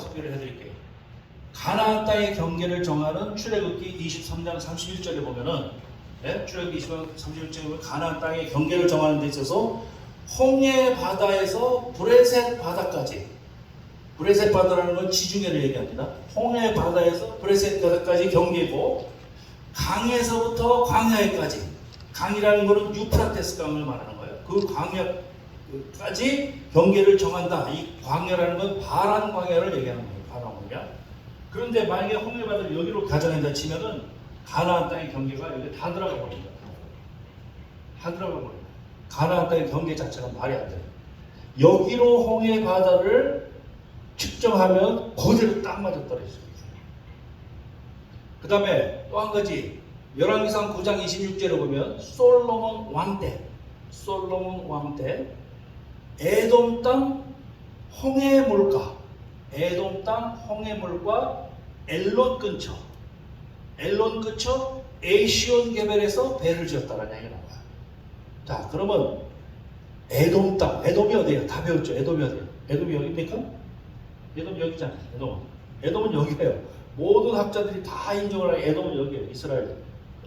소개를 해드릴게요. 가나안 땅의 경계를 정하는 출애굽기 23장 31절에 보면은 예? 출애굽기 23장 31절에 보면 가나안 땅의 경계를 정하는 데 있어서 홍해 바다에서 브레셋 바다까지 브레셋 바다라는 건 지중해를 얘기합니다. 홍해 바다에서 브레셋 바다까지 경계고 강에서부터 광야에까지 강이라는 것은 유프라테스 강을 말하는 거예요. 그 광야 까지 경계를 정한다. 이 광야라는 건 바란 광야를 얘기하는 거예요. 바란 광야. 그런데 만약에 홍해 바다를 여기로 가정한다 치면은 가나안 땅의 경계가 여기 다 들어가 버립니다. 다 들어가 버립니다. 가나안 땅의 경계 자체가 말이 안 돼요. 여기로 홍해 바다를 측정하면 그대로 딱 맞아 떨어집니다. 그 다음에 또 한 가지 열왕기상 9장 26절에 보면 솔로몬 왕 때, 솔로몬 왕 때 에돔 땅 홍해 물가, 에돔 땅 홍해 물과 엘론 근처, 엘론 근처 에이시온 개별에서 배를 지었다는 얘기가 나와요. 자, 그러면 에돔 땅, 에돔이 어디예요? 다 배웠죠. 에돔이 어디예요? 에돔이 여기입니까? 에돔 여기잖아요. 에돔은. 에돔은 여기예요. 모든 학자들이 다 인정을 하는 에돔은 여기예요. 이스라엘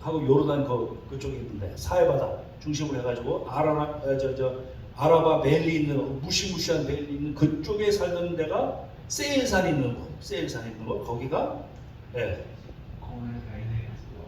하고 요르단 그 그쪽에 있는데 사해바다 중심으로 해가지고 아라라 어, 저, 저 아라바 밸리 있는 무시무시한 밸리 있는 그쪽에 살던 데가 세일산 있는 곳, 세일산 있는 곳 거기가 예,